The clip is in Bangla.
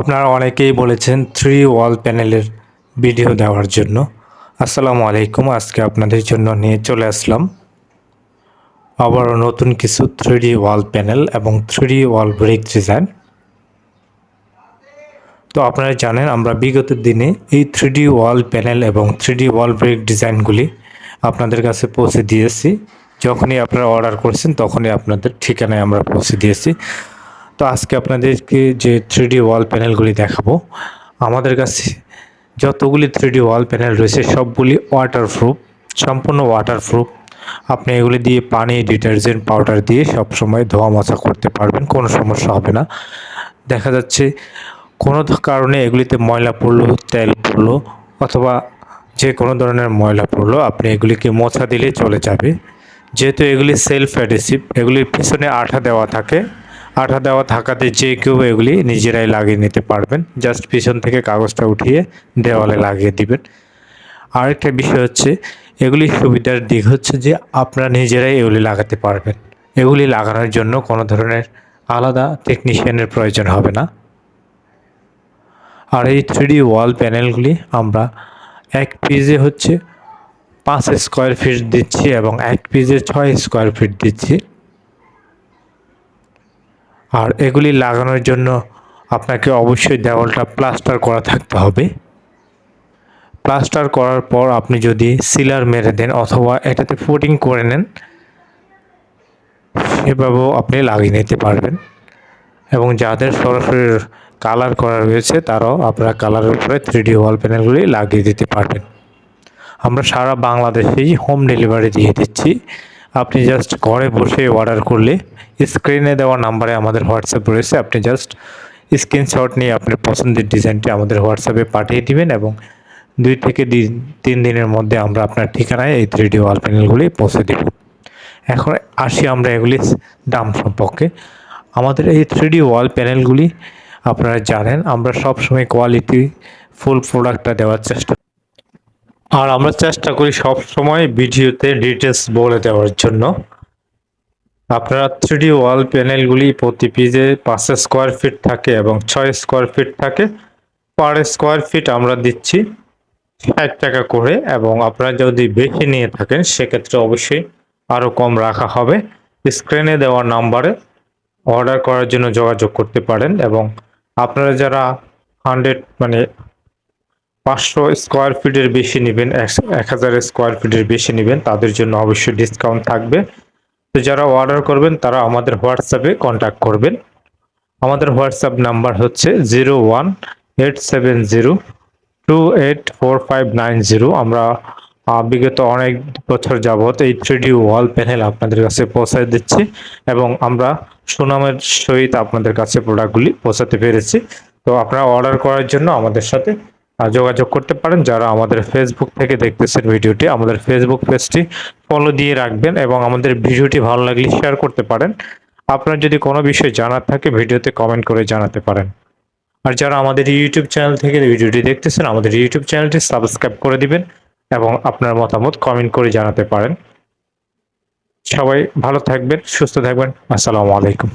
আপনারা অনেকেই বলেছেন থ্রি ওয়াল প্যানেলের ভিডিও দেওয়ার জন্য। আসসালামু আলাইকুম, আজকে আপনাদের জন্য নিয়ে চলে আসলাম। আবারও নতুন কিছু থ্রি ওয়াল প্যানেল এবং থ্রি ওয়াল ব্রেক ডিজাইন তো আপনারা জানেন, আমরা বিগত দিনে এই থ্রি ওয়াল প্যানেল এবং থ্রি ওয়াল ব্রেক ডিজাইনগুলি আপনাদের কাছে পৌঁছে দিয়েছি। যখনই আপনারা অর্ডার করেছেন, তখনই আপনাদের ঠিকানায় আমরা পৌঁছে দিয়েছি। তো আজকে আপনাদেরকে যে থ্রিডি ওয়াল প্যানেলগুলি দেখাবো, আমাদের কাছে যতগুলি থ্রিডি ওয়াল প্যানেল রয়েছে, সবগুলি ওয়াটারপ্রুফ সম্পূর্ণ ওয়াটারপ্রুফ আপনি এগুলি দিয়ে পানি ডিটারজেন্ট পাউডার দিয়ে সবসময় ধোয়া মোছা করতে পারবেন, কোনো সমস্যা হবে না। দেখা যাচ্ছে, কোনো কারণে এগুলিতে ময়লা পড়ল, তেল পড়ল, অথবা যে কোনো ধরনের ময়লা পড়ল, আপনি এগুলিকে মোছা দিলে চলে যাবে। যেহেতু এগুলি সেলফ অ্যাডেসিভ এগুলির পিছনে আঠা দেওয়া থাকে আঠা দেওয়া থাকাতে যে কেউ এগুলি নিজেরাই লাগিয়ে নিতে পারবেন। জাস্ট পিছন থেকে কাগজটা উঠিয়ে দেওয়ালে লাগিয়ে দিবেন। আরেকটা বিষয় হচ্ছে, এগুলি সুবিধার দিক হচ্ছে যে আপনারা নিজেরাই এগুলি লাগাতে পারবেন। এগুলি লাগানোর জন্য কোনো ধরনের আলাদা টেকনিশিয়ানের প্রয়োজন হবে না। আর এই থ্রিডি ওয়াল প্যানেলগুলি আমরা এক পিজে হচ্ছে পাঁচ স্কোয়ার ফিট দিচ্ছি এবং এক পিজে ছয় স্কোয়ার ফিট দিচ্ছি। আর এগুলি লাগানোর জন্য আপনাকে অবশ্যই দেওয়ালটা প্লাস্টার করা থাকতে হবে। প্লাস্টার করার পর আপনি যদি সিলার মেরে দেন অথবা এটাতে ফুটিং করে নেন, সেভাবেও আপনি লাগিয়ে নিতে পারবেন। এবং যাদের সরাসরি কালার করা রয়েছে, তারাও আপনারা কালারের উপরে থ্রিডি ওয়াল প্যানেলগুলি লাগিয়ে দিতে পারবেন। আমরা সারা বাংলাদেশেই হোম ডেলিভারি দিয়ে দিচ্ছি। আপনি জাস্ট ঘরে বসে অর্ডার করলে স্ক্রিনে দেওয়া নাম্বারে আমাদের হোয়াটসঅ্যাপ রয়েছে। আপনি জাস্ট স্ক্রিনশট নিয়ে আপনার পছন্দের ডিজাইনটি আমাদের হোয়াটসঅ্যাপে পাঠিয়ে দিবেন এবং দুই থেকে তিন দিনের মধ্যে আমরা আপনার ঠিকানায় এই থ্রি ডি ওয়াল প্যানেলগুলি পৌঁছে দেব। এখন আসি আমরা এগুলি দাম সম্পর্কে। আমাদের এই থ্রি ডি ওয়াল প্যানেলগুলি আপনারা জানেন, আমরা সবসময় কোয়ালিটি ফুল প্রোডাক্টটা দেওয়ার চেষ্টা আর আমরা চেষ্টা করি সব সময় ভিডিওতে ডিটেলস বলে দেওয়ার জন্য। আপনারা থ্রিডি ওয়াল প্যানেলগুলি প্রতি পিজে পাঁচ স্কোয়ার ফিট থাকে এবং ছয় স্কোয়ার ফিট থাকে। পার স্কোয়ার ফিট আমরা দিচ্ছি ষাট টাকা করে এবং আপনারা যদি বেশি নিয়ে থাকেন, সেক্ষেত্রে অবশ্যই আরও কম রাখা হবে। স্ক্রিনে দেওয়া নাম্বারে অর্ডার করার জন্য যোগাযোগ করতে পারেন এবং আপনারা যারা হান্ড্রেড মানে পাঁচশো স্কোয়ার ফিটের বেশি নেবেন, এক হাজার স্কোয়ার ফিটের বেশি নেবেন, তাদের জন্য অবশ্যই ডিসকাউন্ট থাকবে। তো যারা অর্ডার করবেন, তারা আমাদের হোয়াটসঅ্যাপে কন্ট্যাক্ট করবেন। আমাদের হোয়াটসঅ্যাপ নাম্বার হচ্ছে zero one eight seven zero two eight four five nine zero আমরা বিগত অনেক বছর যাবৎ এই থ্রিডি ওয়াল প্যানেল আপনাদের কাছে পৌঁছায় দিচ্ছি এবং আমরা সুনামের সহিত আপনাদের কাছে প্রোডাক্টগুলি পৌঁছাতে পেরেছি। তো আপনারা অর্ডার করার জন্য আমাদের সাথে যোগাযোগ করতে পারেন যারা আমাদের ফেসবুক থেকে দেখতেছেন ভিডিওটি। আমাদের ফেসবুক পেজটি ফলো দিয়ে রাখবেন এবং আমাদের ভিডিওটি ভালো লাগলে শেয়ার করতে পারেন। আপনার যদি কোনো বিষয় জানার থাকে, ভিডিওতে কমেন্ট করে জানাতে পারেন। আর যারা আমাদের ইউটিউব চ্যানেল থেকে ভিডিওটি দেখতেছেন, আমাদের ইউটিউব চ্যানেলটি সাবস্ক্রাইব করে দিবেন এবং আপনার মতামত কমেন্ট করে জানাতে পারেন। সবাই ভালো থাকবেন, সুস্থ থাকবেন। আসসালামু আলাইকুম।